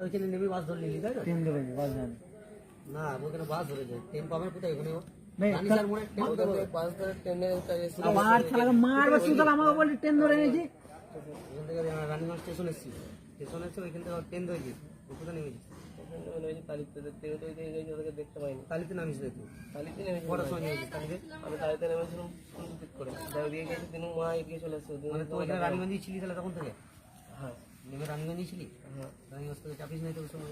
ওইখানে নেমে বাস ধরে নিলি তাই ট্রেন ধরে বাস যান না ওখানে বাস ধরে যায় ট্রেন পাবেন কোথায়? ওখানে ধরে আবার শুধু আমাকে বলি ট্রেন ধরে এনেছি ওখান থেকে রানীগঞ্জ স্টেশন এসেছি। স্টেশন এসে ওইখান থেকে ট্রেন ধরেছি ও কোথায় নেমেছি তালিতে দেখতে পাইনি কালিতে নামিস দেখি তালিতে নেমেছি কটার সময় নেমেছিস কালিতে আমি তালিতে নেমেছিলাম করে দিয়ে গেছে দিনু মা এগিয়ে চলে এসেছে মানে তুই ওইখানে রানীগঞ্জেই ছিলি তাহলে তখন থেকে? হ্যাঁ। নেমে রানীগঞ্জেই ছিলি থেকে চাপিস নাই তোকে সময়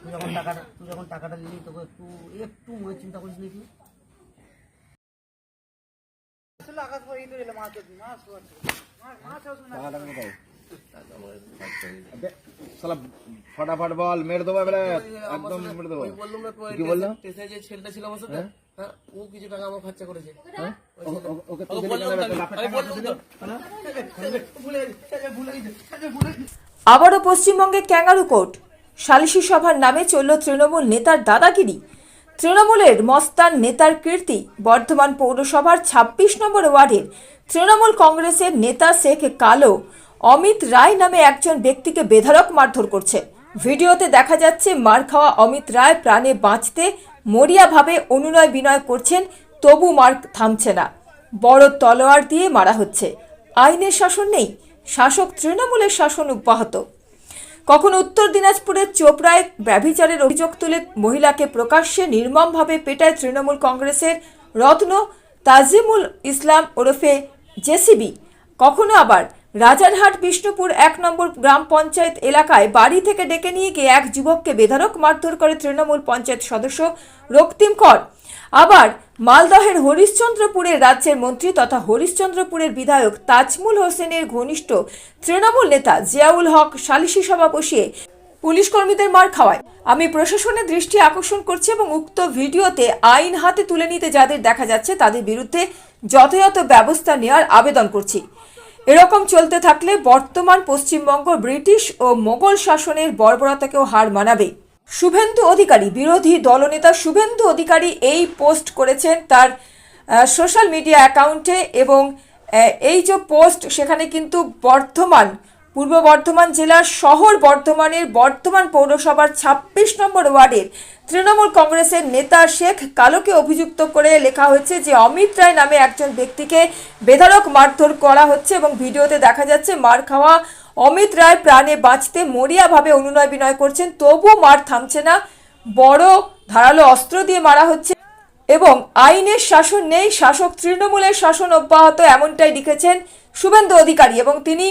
তুই যখন টাকাটা তুই যখন টাকাটা নিলি তোকে একটু একটু মনে চিন্তা করিস নাকি সালা ফটাফট বল মেরে দেবো একদম মেরে দেবো। বললাম কি বলল? স্টেশনে যে ছেলেটা ছিল আমার সাথে? হ্যাঁ? ও কিছু টাকা আমার খরচা করেছে। হ্যাঁ? তো। আবারও পশ্চিমবঙ্গে ক্যাঙ্গারু কোর্ট। সালিশি সভার নামে চলল তৃণমূল নেতার দাদাগিরি। তৃণমূলের মস্তান নেতার কীর্তি বর্ধমান পৌরসভার ২৬ নম্বর ওয়ার্ডের তৃণমূল কংগ্রেসের নেতা শেখ কালো অমিত রায় নামে একজন ব্যক্তিকে বেধারক মারধর করছে। ভিডিওতে দেখা যাচ্ছে মার খাওয়া অমিত রায় প্রাণে বাঁচতে মরিয়াভাবে অনুনয় বিনয় করছেন, তবু মার থামছে না। বড় তলোয়ার দিয়ে মারা হচ্ছে। আইনের শাসন নেই, শাসক তৃণমূলের শাসন অব্যাহত। কখনো উত্তর দিনাজপুরের চোপড়ায় ব্যভিচারের অভিযোগ তুলে মহিলাকে প্রকাশ্যে নির্মমভাবে পেটায় তৃণমূল কংগ্রেসের রত্ন তাজিমুল ইসলাম ওরফে জেসিবি। কখনো আবার রাজারহাট বিষ্ণুপুর এক নম্বর গ্রাম পঞ্চায়েত এলাকায় বাড়ি থেকে ডেকে নিয়ে গিয়ে এক যুবককে বেধারক মারধর করে তৃণমূল পঞ্চায়েত সদস্য রক্তিম কর। আবার মালদহের হরিশ্চন্দ্রপুরের রাজ্যের মন্ত্রী তথা হরিশ্চন্দ্রপুরের বিধায়ক তাজমুল হোসেনের ঘনিষ্ঠ তৃণমূল নেতা জিয়াউল হক সালিশি সভা বসিয়ে পুলিশ কর্মীদের মার খাওয়ায়। আমি প্রশাসনের দৃষ্টি আকর্ষণ করছি এবং উক্ত ভিডিওতে আইন হাতে তুলে নিতে যাদের দেখা যাচ্ছে তাদের বিরুদ্ধে যথাযথ ব্যবস্থা নেওয়ার আবেদন করছি। এরকম চলতে থাকলে বর্তমান পশ্চিমবঙ্গ ব্রিটিশ ও মোগল শাসনের বর্বরতাকেও হার মানাবে। শুভেন্দু অধিকারী, বিরোধী দলনেতা শুভেন্দু অধিকারী এই পোস্ট করেছেন তার সোশ্যাল মিডিয়া অ্যাকাউন্টে এবং এই যে পোস্ট সেখানে কিন্তু বর্ধমান পূর্ব বর্ধমান জেলার শহর বর্ধমানের বর্ধমান পৌরসভার ছাব্বিশ নম্বর ওয়ার্ডের তৃণমূল কংগ্রেসের নেতা শেখ কালোকে অভিযুক্ত করে লেখা হয়েছে যে অমিত রায় নামে একজন ব্যক্তিকে বেধারক মারধর করা হচ্ছে এবং ভিডিওতে দেখা যাচ্ছে মার খাওয়া অমিত রায় প্রাণে বাঁচতে মরিয়াভাবে অনুনয় বিনয় করছেন তবু মার থামছে না। বড় ধারালো অস্ত্র দিয়ে মারা হচ্ছে এবং আইনের শাসন নেই, শাসক তৃণমূলের শাসন অব্যাহত এমনটাই লিখেছেন শুভেন্দু অধিকারী এবং তিনি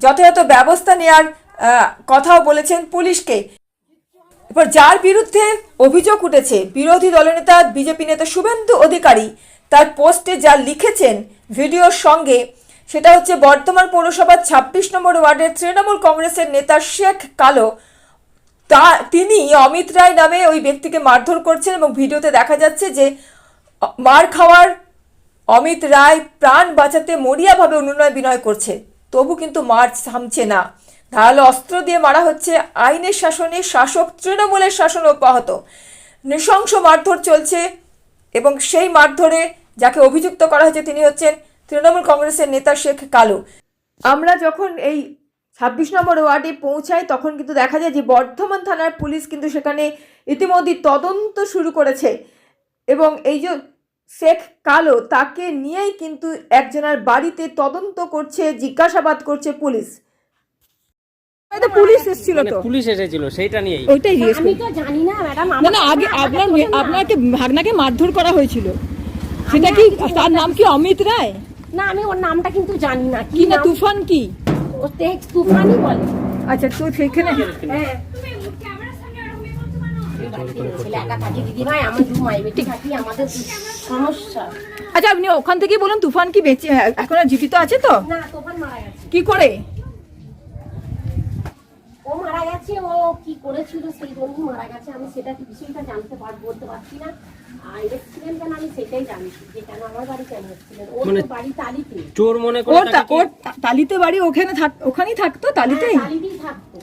যথাযথ ব্যবস্থা নেওয়ার কথাও বলেছেন পুলিশকে। এবার যার বিরুদ্ধে অভিযোগ উঠেছে, বিরোধী দলনেতা বিজেপি নেতা শুভেন্দু অধিকারী, তার পোস্টে যা লিখেছেন ভিডিওর সঙ্গে, সেটা হচ্ছে বর্তমান পৌরসভার ছাব্বিশ নম্বর ওয়ার্ডের তৃণমূল কংগ্রেসের নেতা শেখ কালো। তা, তিনি অমিত রায় নামে ওই ব্যক্তিকে মারধর করছেন এবং ভিডিওতে দেখা যাচ্ছে যে, মার খাওয়ার অমিত রায় প্রাণ বাঁচাতে মরিয়াভাবে অনুনয় বিনয় করছে। তবু কিন্তু মার থামছে না। ধারালো অস্ত্র দিয়ে মারা হচ্ছে আইনের শাসনে শাসক তৃণমূলের শাসন অব্যাহত। নৃশংস মারধর চলছে এবং সেই মারধরে যাকে অভিযুক্ত করা হয়েছে তিনি হচ্ছেন তৃণমূল কংগ্রেসের নেতা শেখ কালু। আমরা যখন এই ছাব্বিশ নম্বর ওয়ার্ডে পৌঁছাই, তখন কিন্তু দেখা যায় যে বর্ধমান থানার পুলিশ কিন্তু সেখানে ইতিমধ্যে তদন্ত শুরু করেছে। এবং এই যে শেখ কালো তাকে নিয়েই কিন্তু একজনের বাড়িতে তদন্ত করছে জিজ্ঞাসাবাদ করছে পুলিশ। পুলিশ এসেছিল তো। পুলিশ এসেছিল সেইটা নিয়েই। ওইটাই আমি তো জানি না ম্যাডাম না না আগে আপনার আপনাকে ভাগনাকে মারধর করা হয়েছিল। সেটা কি তার নাম কি অমিত রায়? না আমি ওর নামটা কিন্তু জানি না। কি না? তুফান কি? ও তেজ তুফানই বলে। আচ্ছা তো সেখানে হ্যাঁ ছেলে একা থাকি দিদি ভাই আমার দু মাই বেটি থাকি আমাদের তো সমস্যা আচ্ছা আপনি ওখান থেকেই বলুন তুফান কি বেঁচে এখন আর জীবিত আছে তো? না তুফান মারা গেছে। কি করে? ও মারা গেছে ও কি করেছিল সেই জন্য মারা গেছে আমি সেটা বিষয়টা জানতে পার বলতে পারছি না। আর এসেছিলেন কেন আমি সেটাই জানছি যে কেন আমার বাড়ি কেন এসেছিলেন। ওর বাড়ি তালিতে। চোর মনে করে ওর বাড়ি ওখানে থাক ওখানেই থাকতো তালিতেই তালিতেই থাকতো।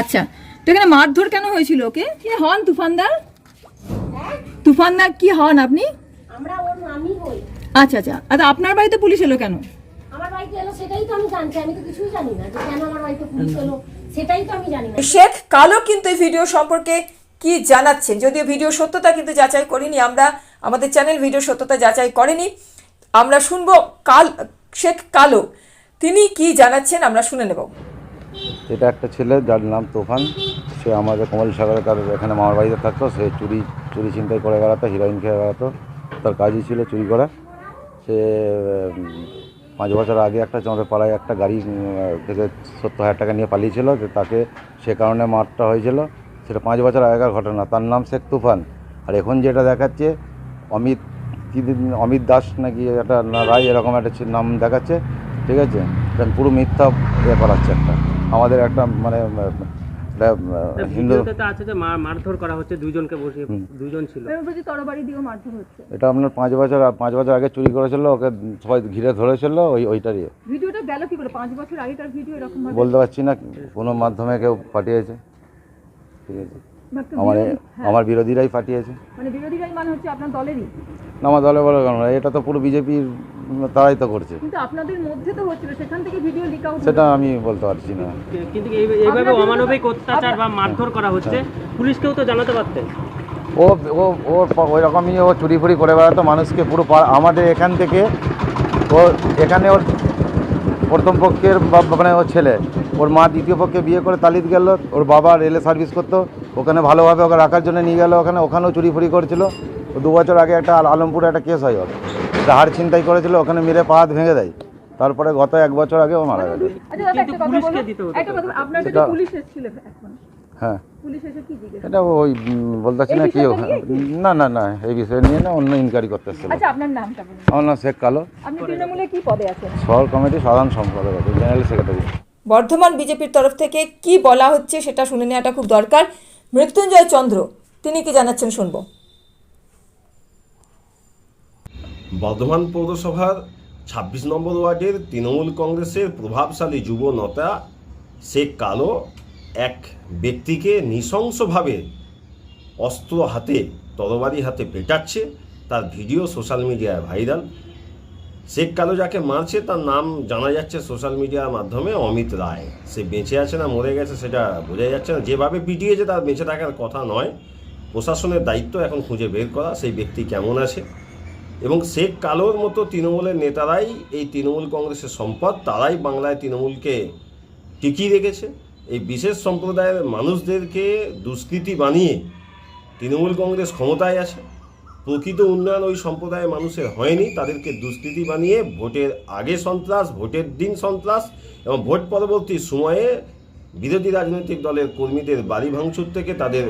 আচ্ছা তো এখানে মারধর কেন হয়েছিল ওকে? কি হন তুফানদার? তুফানদার কি হন আপনি? আমরা ওর নামই হই। আচ্ছা আচ্ছা। আচ্ছা আপনার বাড়িতে পুলিশ এলো কেন? আমার বাড়িতে এলো সেটাই তো আমি জানছি। আমি তো কিছুই জানি না যে কেন আমার বাড়িতে পুলিশ এলো সেটাই তো আমি জানি না। শেখ কালো কিন্তু এই ভিডিও সম্পর্কে কি জানাচ্ছেন? যদিও ভিডিও সত্যতা কিন্তু যাচাই করিনি আমরা আমাদের চ্যানেল ভিডিও সত্যতা যাচাই করেনি। আমরা শুনব কাল শেখ কালো তিনি কি জানাচ্ছেন আমরা শুনে নেব। এটা একটা ছেলে যার নাম তোফান। সে আমাদের কমল সাগরে তার এখানে মামার বাড়িতে থাকতো। সে চুরি চুরি ছিনতাই করে বেড়াতো হিরোইন খেয়ে বেড়াতো। তার কাজই ছিল চুরি করা। সে পাঁচ বছর আগে একটা আমাদের পাড়ায় একটা গাড়ি থেকে সত্তর হাজার টাকা নিয়ে পালিয়েছিল। যে তাকে সে কারণে মারটা হয়েছিল। সেটা পাঁচ বছর আগেকার ঘটনা। তার নাম শেখ তুফান। আর এখন যেটা দেখাচ্ছে, অমিত কি অমিত দাস নাকি একটা রায় এরকম একটা নাম দেখাচ্ছে। ঠিক আছে? পুরো মিথ্যা ইয়ে করাচ্ছে একটা। আমাদের একটা মানে একটা, হিন্দু ভিডিওতে তো আছে যে মার মারধর করা হচ্ছে দুইজনকে বসিয়ে ছিল। এটা আপনার পাঁচ বছর পাঁচ বছর আগে চুরি করেছিল ওকে সবাই ঘিরে ধরেছিল ওই ওইটারই। ভিডিওটা গেল কি করে পাঁচ বছর আগেকার ভিডিও এরকম ভাবে বলতে পারছি না কোনো মাধ্যমে কেউ পাঠিয়েছে। ঠিক আছে। আমার হ্যাঁ, আমার বিরোধীরাই পাঠিয়েছে মানে বিরোধীরাই মানে হচ্ছে আপনার দলেরই। না, আমার দলে বলে কেন? এটা তো পুরো বিজেপির তারাই তো করছে। কিন্তু আপনাদের মধ্যে তো হচ্ছিল সেখান থেকে ভিডিও লিক আউট সেটা আমি বলতে পারছি না। কিন্তু এইভাবে অমানবিক অত্যাচার বা মারধর করা হচ্ছে পুলিশকেও তো জানাতে পারতেন। ও ও ও ওই রকমই ও চুরি ফুরি করে বেড়াতো মানুষকে পুরো পা- আমাদের এখান থেকে ও এখানে ওর প্রথম পক্ষের মানে ওর ছেলে ওর মা দ্বিতীয় পক্ষে বিয়ে করে তালিত গেল ওর বাবা রেলে সার্ভিস করতো ওখানে ভালোভাবে ওকে রাখার জন্য নিয়ে গেল ওখানে ওখানেও চুরি ফুরি করেছিল। দু বছর আগে একটা আল- আলমপুরে একটা কেস হয় ওর। হাড় ছিনতাই করেছিল ওখানে মেরে পা হাত ভেঙে দেয়। তারপরে গত এক বছর আগে ও মারা গেছে আচ্ছা হ্যাঁ। এটা ওই উম, বলতে পারছি না কি না না না এই বিষয় নিয়ে না অন্য ইনকোয়ারি করতে এসেছিল। আচ্ছা আপনার নামটা বলুন। আমার নাম শেখ কালো। আপনি তৃণমূলে কি পদে আছেন? শহর কমিটির সাধারণ সম্পাদক জেনারেল সেক্রেটারি। বর্ধমান বিজেপির তরফ থেকে কি বলা হচ্ছে সেটা শুনে নেওয়াটা খুব দরকার। মৃত্যুঞ্জয় চন্দ্র, তিনি কি জানাচ্ছেন শুনব। বর্ধমান পৌরসভার ছাব্বিশ নম্বর ওয়ার্ডের তৃণমূল কংগ্রেসের প্রভাবশালী যুব নেতা শেখ কালো এক ব্যক্তিকে নৃশংসভাবে অস্ত্র হাতে, তরবারি হাতে পেটাচ্ছে। তার ভিডিও সোশ্যাল মিডিয়ায় ভাইরাল। শেখ কালো যাকে মারছে তার নাম জানা যাচ্ছে সোশ্যাল মিডিয়ার মাধ্যমে অমিত রায়। সে বেঁচে আছে না মরে গেছে সেটা বোঝা যাচ্ছে না। যেভাবে পিটিয়েছে তার বেঁচে থাকার কথা নয়। প্রশাসনের দায়িত্ব এখন খুঁজে বের করা, সেই ব্যক্তি কেমন আছে? এবং শেখ কালোর মতো তৃণমূলের নেতারাই এই তৃণমূল কংগ্রেসের সম্পদ, তারাই বাংলায় তৃণমূলকে টিকিয়ে রেখেছে। এই বিশেষ সম্প্রদায়ের মানুষদেরকে দুষ্কৃতি বানিয়ে তৃণমূল কংগ্রেস ক্ষমতায় আছে। প্রকৃত উন্নয়ন ওই সম্প্রদায়ের মানুষের হয়নি। তাদেরকে দুষ্কৃতি বানিয়ে ভোটের আগে সন্ত্রাস, ভোটের দিন সন্ত্রাস এবং ভোট পরবর্তী সময়ে বিরোধী রাজনৈতিক দলের কর্মীদের বাড়ি ভাঙচুর থেকে তাদের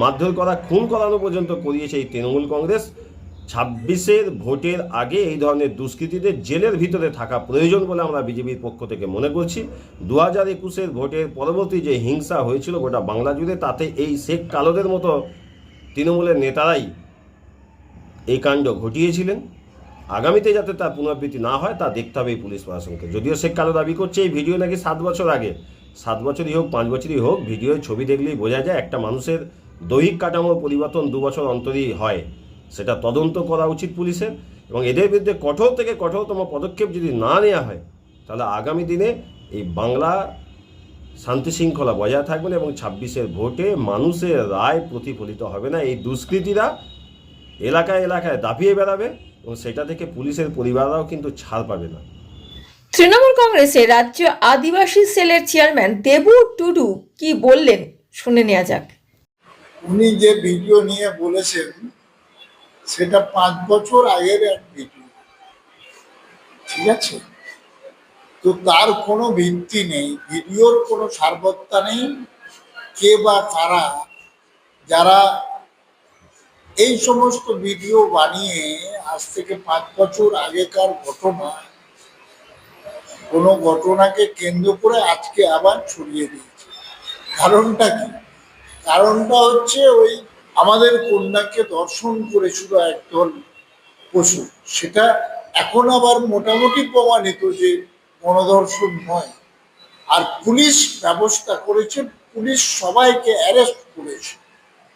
মারধর করা, খুন করানো পর্যন্ত করিয়েছে এই তৃণমূল কংগ্রেস। ছাব্বিশের ভোটের আগে এই ধরনের দুষ্কৃতীদের জেলের ভিতরে থাকা প্রয়োজন বলে আমরা বিজেপির পক্ষ থেকে মনে করছি। দু হাজার একুশের ভোটের পরবর্তী যে হিংসা হয়েছিল গোটা বাংলা জুড়ে, তাতে এই শেখ কালোদের মতো তৃণমূলের নেতারাই এই কাণ্ড ঘটিয়েছিলেন। আগামীতে যাতে তার পুনরাবৃত্তি না হয়, তা দেখতে হবে এই পুলিশ প্রশাসনকে। যদিও শেখ কালো দাবি করছে, এই ভিডিও নাকি সাত বছর আগে। সাত বছরই হোক, পাঁচ বছরই হোক, ভিডিওর ছবি দেখলেই বোঝা যায় একটা মানুষের দৈহিক কাঠামোর পরিবর্তন দু বছর অন্তরই হয়। সেটা তদন্ত করা উচিত পুলিশের এবং এদের বিরুদ্ধে কঠোর থেকে কঠোরতম পদক্ষেপ যদি না নেওয়া হয়, তাহলে আগামী দিনে এই বাংলা শান্তি শৃঙ্খলা বজায় থাকবে না এবং ছাব্বিশের ভোটে মানুষের রায় প্রতিফলিত হবে না। এই দুষ্কৃতীরা এলাকায় এলাকায় দাপিয়ে বেড়াবে এবং সেটা থেকে পুলিশের পরিবাররাও কিন্তু ছাড় পাবে না। তৃণমূল কংগ্রেসের রাজ্য আদিবাসী সেলের চেয়ারম্যান দেবু টুডু কি বললেন শুনে নেওয়া যাক। উনি যে ভিডিও নিয়ে বলেছেন সেটা পাঁচ বছর আগের এক ভিডিও। ঠিক আছে? তো তার কোনো ভিত্তি নেই ভিডিওর কোনো সারবত্তা নেই। কে বা কারা যারা এই সমস্ত ভিডিও বানিয়ে আজ থেকে পাঁচ বছর আগেকার ঘটনা, কোনো ঘটনাকে কেন্দ্র করে আজকে আবার ছড়িয়ে দিয়েছে। কারণটা কি? কারণটা হচ্ছে ওই আমাদের কন্যাকে দর্শন করেছিল একদল পশু, সেটা এখন আবার মোটামুটি প্রমাণিত যে গণদর্শন নয়। আর পুলিশ ব্যবস্থা করেছে, পুলিশ সবাইকে অ্যারেস্ট করেছে,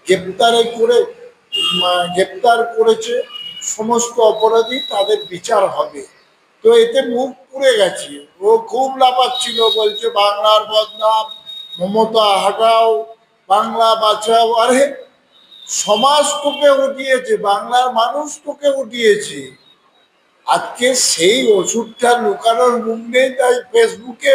গ্রেপ্তারে করে গ্রেপ্তার করেছে, সমস্ত অপরাধী তাদের বিচার হবে। তো এতে মুখ পুড়ে গেছে। ও খুব লাফাচ্ছিল, বলছে, বাংলার বদনাম, মমতা, হাটাও, বাংলা বাঁচাও। আরে, সমাজ তোকে উঠিয়েছে, বাংলার মানুষ তোকে উঠিয়েছে। আজকে সেই ওষুধটা লুকানোর মুখ তাই ফেসবুকে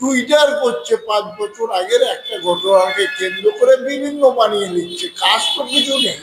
টুইটার করছে। পাঁচ বছর আগের একটা ঘটনাকে কেন্দ্র করে বিভিন্ন বানিয়ে নিচ্ছে। কাজ তো কিছু নেই।